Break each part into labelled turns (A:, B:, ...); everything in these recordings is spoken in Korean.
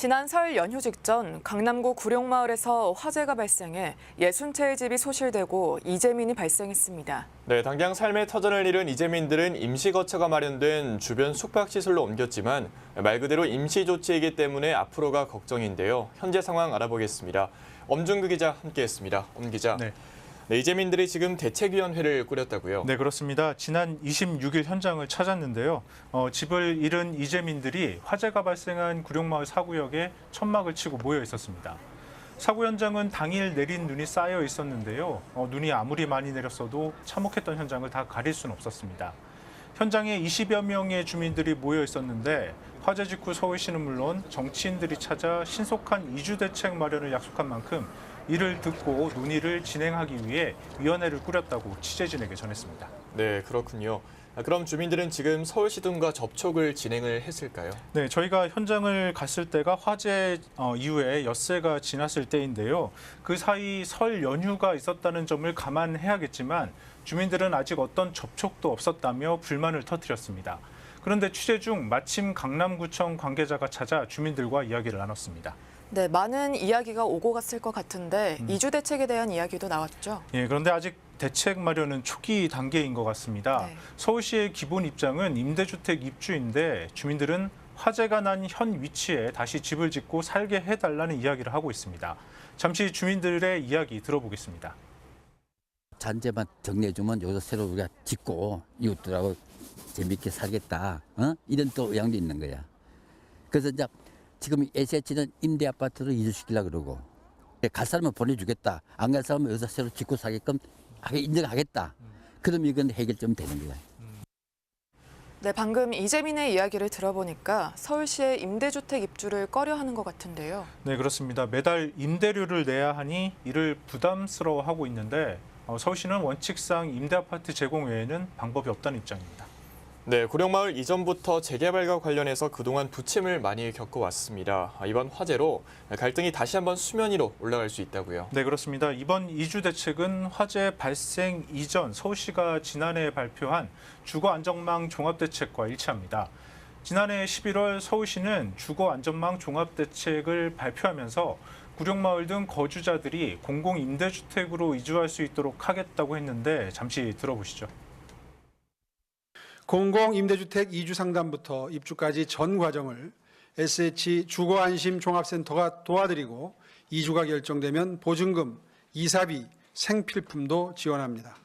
A: 지난 설 연휴 직전 강남구 구룡마을에서 화재가 발생해 60채의 집이 소실되고 이재민이 발생했습니다.
B: 네, 당장 삶의 터전을 잃은 이재민들은 임시 거처가 마련된 주변 숙박시설로 옮겼지만 말 그대로 임시 조치이기 때문에 앞으로가 걱정인데요. 현재 상황 알아보겠습니다. 엄중규 기자 함께했습니다. 엄 기자.
C: 네.
B: 네, 이재민들이 지금 대책위원회를 꾸렸다고요.
C: 네, 그렇습니다. 지난 26일 현장을 찾았는데요. 어, 집을 잃은 이재민들이 화재가 발생한 구룡마을 사구역에 천막을 치고 모여 있었습니다. 사고 현장은 당일 내린 눈이 쌓여 있었는데요. 어, 눈이 아무리 많이 내렸어도 참혹했던 현장을 다 가릴 수는 없었습니다. 현장에 20여 명의 주민들이 모여 있었는데 화재 직후 서울시는 물론 정치인들이 찾아 신속한 이주 대책 마련을 약속한 만큼 이를 듣고 논의를 진행하기 위해 위원회를 꾸렸다고 취재진에게 전했습니다.
B: 네, 그렇군요. 아, 그럼 주민들은 지금 서울시 등과 접촉을 진행을 했을까요?
C: 네, 저희가 현장을 갔을 때가 화재 어, 이후에 엿새가 지났을 때인데요. 그 사이 설 연휴가 있었다는 점을 감안해야겠지만 주민들은 아직 어떤 접촉도 없었다며 불만을 터뜨렸습니다. 그런데 취재 중 마침 강남구청 관계자가 찾아 주민들과 이야기를 나눴습니다.
A: 네, 많은 이야기가 오고 갔을 것 같은데 이주 대책에 대한 이야기도 나왔죠.
C: 예, 그런데 아직 대책 마련은 초기 단계인 것 같습니다.
A: 네.
C: 서울시의 기본 입장은 임대주택 입주인데 주민들은 화재가 난 현 위치에 다시 집을 짓고 살게 해달라는 이야기를 하고 있습니다. 잠시 주민들의 이야기 들어보겠습니다.
D: 잔재만 정리해주면 여기서 새로 우리가 짓고 이웃들하고 재밌게 살겠다. 어? 이런 또 의향도 있는 거야. 그래서 이제 지금 SH는 임대 아파트로 이주시키려고 그러고 갈 사람은 보내주겠다. 안 갈 사람은 여기서 새로 짓고 하게 인정하겠다. 그럼 이건 해결점 되는 거야.
A: 네, 방금 이재민의 이야기를 들어보니까 서울시의 임대주택 입주를 꺼려하는 것 같은데요.
C: 네, 그렇습니다. 매달 임대료를 내야 하니 이를 부담스러워하고 있는데 어, 서울시는 원칙상 임대 아파트 제공 외에는 방법이 없다는 입장입니다.
B: 네, 구룡마을 이전부터 재개발과 관련해서 그동안 부침을 많이 겪어왔습니다. 아, 이번 화재로 갈등이 다시 한번 수면 위로 올라갈 수 있다고요.
C: 네, 그렇습니다. 이번 이주 대책은 화재 발생 이전 서울시가 지난해 발표한 주거 안전망 종합 대책과 일치합니다. 지난해 11월 서울시는 주거 안전망 종합 대책을 발표하면서 구룡마을 등 거주자들이 공공 임대주택으로 이주할 수 있도록 하겠다고 했는데 잠시 들어보시죠.
E: 공공 임대주택 이주 상담부터 입주까지 전 과정을 SH 주거 안심 종합센터가 도와드리고 이주가 결정되면 보증금, 이사비, 생필품도 지원합니다.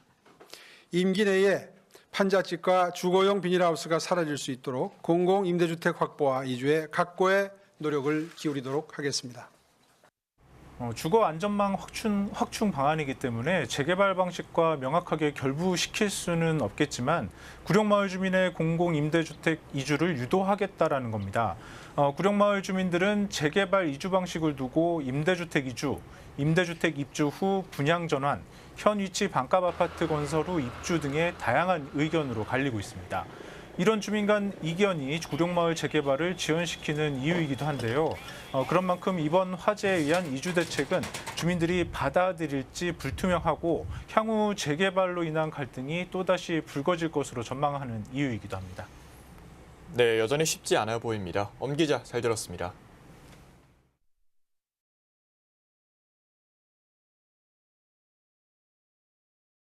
E: 임기 내에 판자집과 주거용 비닐하우스가 사라질 수 있도록 공공 임대주택 확보와 이주에 각고의 노력을 기울이도록 하겠습니다.
C: 어, 주거 안전망 확충, 확충 방안이기 때문에 재개발 방식과 명확하게 결부시킬 수는 없겠지만 구룡마을 주민의 공공 임대주택 이주를 유도하겠다라는 겁니다. 어, 구룡마을 주민들은 재개발 이주 방식을 두고 임대주택 이주, 임대주택 입주 후 분양 전환, 현 위치 반값 아파트 건설 후 입주 등의 다양한 의견으로 갈리고 있습니다. 이런 주민 간 이견이 구룡마을 재개발을 지연시키는 이유이기도 한데요. 어, 그런 만큼 이번 화재에 의한 이주 대책은 주민들이 받아들일지 불투명하고 향후 재개발로 인한 갈등이 또다시 불거질 것으로 전망하는 이유이기도 합니다.
B: 네, 여전히 쉽지 않아 보입니다. 엄 기자 잘 들었습니다.